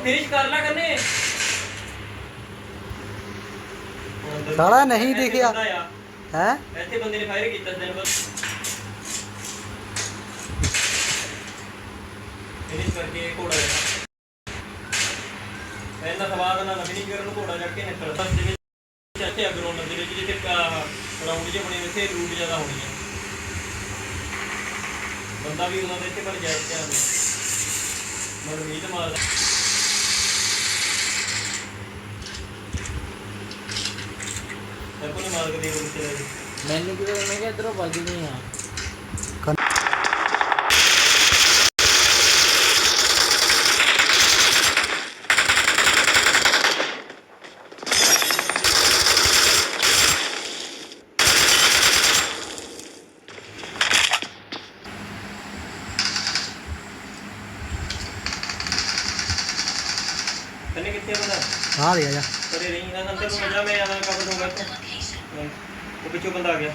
Finish ਕਰ ਲੈ ਕਰਨੇ। ਸਾਲਾ ਨਹੀਂ ਦਿਖਿਆ। ਹੈ? ਇੱਥੇ ਬੰਦੇ ਨੇ ਫਾਇਰ ਕੀਤਾ ਦਿਨ ਬਾਅਦ ਫਿਨਿਸ਼ ਕਰਕੇ ਘੋੜਾ ਜਿਹੜਾ ਇਹਨਾਂ ਸਵਾਦ ਨਾਲ ਫਿਨਿਸ਼ ਕਰਨ ਨੂੰ ਘੋੜਾ ਚੜ ਕੇ ਨਿਕਲ ਬਸ ਵਿੱਚ ਇੱਥੇ ਅਗਰੋਂ ਦੇ ਵਿੱਚ ਜਿੱਥੇ ਰਾਉਂਡ ਜਿਹੇ ਬਣੇ ਇੱਥੇ ਰੂਟ ਜ਼ਿਆਦਾ ਹੋਣੀ ਹੈ ਬੰਦਾ ਵੀ ਉਹਨਾਂ ਦੇ ਇੱਥੇ ਪਰ ਜਾਇਜ਼ ਧਿਆਨ ਦੇ ਮਨ ਮੀਤ ਮਾਰਦਾ ਕੋਈ ਮਾਰ ਕੇ ਦੇ ਉਹ ਵਿਚਾਰੇ ਦੀ ਮੈਨੂੰ ਕੀ ਮੈਂ ਕਿਹਾ ਇਧਰੋਂ ਵੱਜ ਆ। ਤੈਨੇ ਕਿੱਥੇ ਬੰਦਾ ਆ ਰਿਹਾ ਜਾ। ਕਰੇ ਰਹੀ ਨਾ ਅੰਦਰ ਨੂੰ ਜਾ ਮੈਂ ਆਦਾ ਕਬਰ ਦੂੰਗਾ ਉਹ ਪਿੱਛੋਂ ਬੰਦਾ ਆ ਗਿਆ।